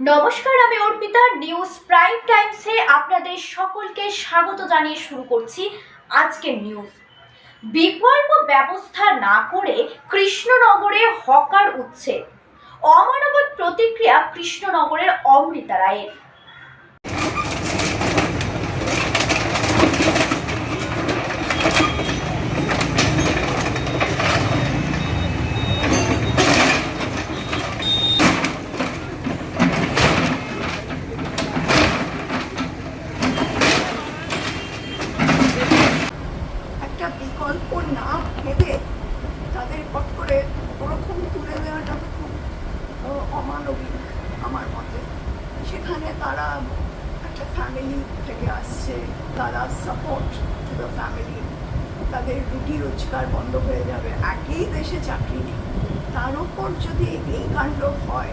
নমস্কার, আমি Arpita news prime টাইমসে আপনাদের সকলকে স্বাগত জানিয়ে শুরু করছি আজকের নিউজ বিকল্প ব্যবস্থা না করে কৃষ্ণনগরে হকার উচ্ছেদ অমানবিক প্রতিক্রিয়া কৃষ্ণনগরের অমৃতা রায়ের একটা বিকল্প না ভেবে তাদের পট করে ওরকম তুলে দেওয়াটা তো খুব আহ, আমার মতে। সেখানে তারা একটা ফ্যামিলি থেকে আসছে তারা সাপোর্ট টু দ্য ফ্যামিলি তাদের রুটি রোজগার বন্ধ হয়ে যাবে। একই দেশে চাকরি নেই। তার উপর যদি এই কাণ্ড হয়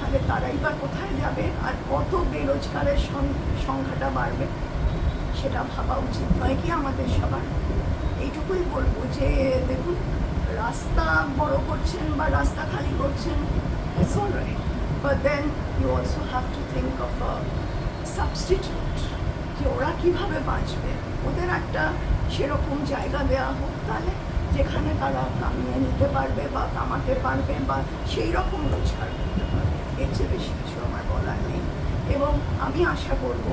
তাহলে তারাই বা কোথায় যাবে আর কত বেরোজগারের সংখ্যাটা বাড়বে সেটা ভাবা উচিত নয় কি আমাদের সবার? এইটুকুই বলব যে দেখুন রাস্তা বড় করছেন বা রাস্তা খালি করছেন it's but then you also have to think of a substitute যে ওরা কীভাবে বাঁচবে? ওদের একটা সেরকম জায়গা দেওয়া হোক তাহলে, যেখানে তারা কামিয়ে নিতে পারবে বা কামাতে পারবে বা সেই রকম রোজগার করতে পারবে। এর চেয়ে বেশি কিছু আমার বলার নেই। এবং আমি আশা করব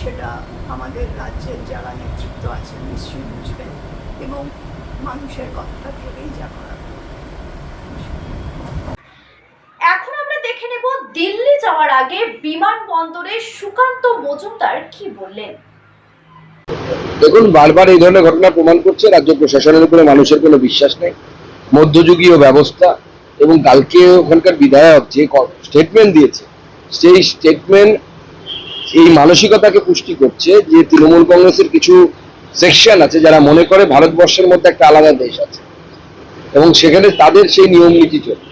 সেটা আমাদের রাজ্যের যারা নেতৃত্ব আছেন নিশ্চয়ই বুঝবেন। এবং মানুষের কথাটা ভেবেই যা করার করবেন। এখন আমরা দেখে নেব দিল্লি যাওয়ার আগে বিমানবন্দরে সুকান্ত মজুমদার কি বললেন? দেখুন, বারবার এই ধরনের ঘটনা প্রমাণ করছে রাজ্য প্রশাসনের উপরে মানুষের কোনো বিশ্বাস নেই। মধ্যযুগীয় ব্যবস্থা এবং কালকে ওখানকার বিধায়ক যে স্টেটমেন্ট দিয়েছে, সেই স্টেটমেন্ট এই মানসিকতাকে পুষ্টি করছে যে তৃণমূল কংগ্রেসের কিছু সেকশন আছে যারা মনে করে ভারতবর্ষের মধ্যে একটা আলাদা দেশ আছে। এবং সেখানে তাদের সেই নিয়ম নীতি চলবে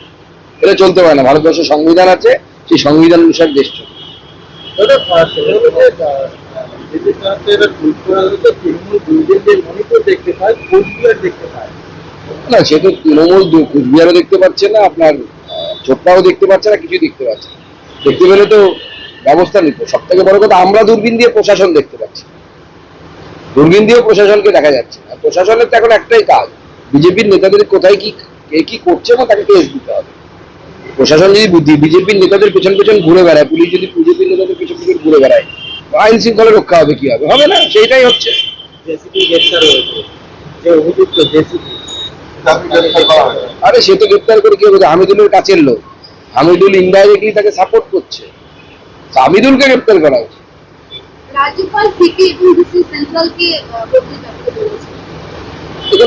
এটা চলতে পারে না। ভারতবর্ষের সংবিধান আছে সেই সংবিধান অনুসারে দেশ পায় না সে তো তৃণমূল কুচবিহারও দেখতে পাচ্ছে না আপনার চোপড়াও দেখতে পাচ্ছে না কিছু দেখতে পাচ্ছে না। দেখতে পেলে তো ব্যবস্থা নিত সব থেকে বড় কথা আমরা দূরবীন দিয়ে প্রশাসন দেখতে পাচ্ছি। দূরবীন দিয়েও প্রশাসনকে দেখা যাচ্ছে না। প্রশাসনের তো এখন একটাই কাজ বিজেপির নেতাদের কোথায় কি কে কি করছে এবং তাকে কেস দিতে হবে। প্রশাসন যদি বুদ্ধি বিজেপির নেতাদের পেছন পেছন ঘুরে বেড়ায় পুলিশ যদি বিজেপির নেতাদের পেছন পেছন ঘুরে বেড়ায় আইন শৃঙ্খলা রক্ষা হবে কি হবে? হবে না সেইটাই হচ্ছে। জেসিপি গ্রেপ্তার হয়েছে। যে অভিযুক্ত জেসিপি আরে সে তো গ্রেপ্তার করে কি হবে? হামিদুলের কাছের লোক। হামিদুল ইনডাইরেক্টলি তাকে সাপোর্ট করছে। হামিদুলকে গ্রেপ্তার করা উচিত রাজ্যপাল থেকে এবং ডিসি সেন্ট্রালকে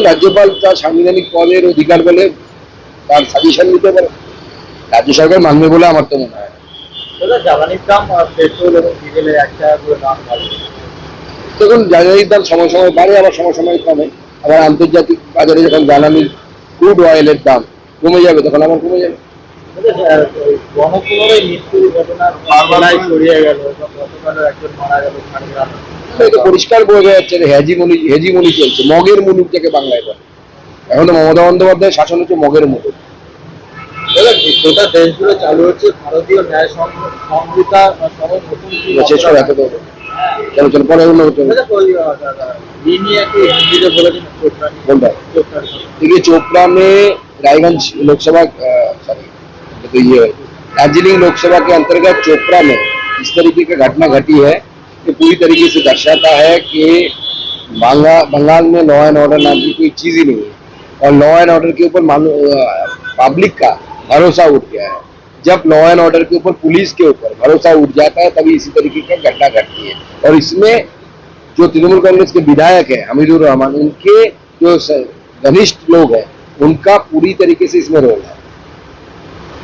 রাজ্যপাল তার সাংবিধানিক পদের অধিকার বলে তার সাজেশন দিতে পারে। রাজ্য সরকার মানবে বলে আমার তো মনে হয়। জ্বালানির দাম পেট্রোল এবং ডিজেলের এক দাম দেখুন জ্বালানির দাম সময় সময় বাড়ে আবার সময় সময় কমে। আবার আন্তর্জাতিক বাজারে যখন জ্বালানির ক্রুড অয়েলের দাম কমে যাবে তখন আবার কমে যাবে। পরিষ্কার বোঝা যাচ্ছে যে হেজিমনি হেজিমনি চলছে মগের মুলুক থেকে বাংলায় বলে। এখন তো মমতা বন্দ্যোপাধ্যায়ের শাসন হচ্ছে মগের মুলুক। গোটা দেশ জুড়ে চালু হচ্ছে ভারতীয় ন্যায় সং- সংহিতা সহ নতুন কি শেষ করে এত দেবো চলো চলো পরে অন্য চলো দাদা, ওই, আহ, দাদা, ই নিয়ে কি হিন্দিতে বলে দিন চোপড়ানি কোনটা চোপড়ানি देखिए चोपड़ा में रायगंज लोकसभा सॉरी तो ये दार्जिलिंग लोकसभा के अंतर्गत चोपड़ा में इस तरीके की घटना घटी है ये पूरी तरीके से दर्शाता है कि बंगाल बंगाल में लॉ एंड ऑर्डर नाम की कोई चीज ही नहीं है और लॉ एंड ऑर्डर के ऊपर पब्लिक का भरोसा उठ गया है जब लॉ एंड ऑर्डर के ऊपर पुलिस के ऊपर भरोसा उठ जाता है तभी इसी तरीके की घटना घटती है और इसमें जो तृणमूल कांग्रेस के विधायक हैं हमीदुर रहमान उनके जो स- घनिष्ठ लोग हैं उनका पूरी तरीके से इसमें रोल है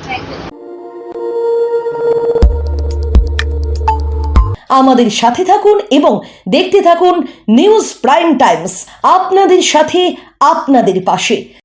থ্যাংক ইউ আমাদের সাথে থাকুন এবং দেখতে থাকুন নিউজ প্রাইম টাইমস আপনাদের সাথে আপনাদের পাশে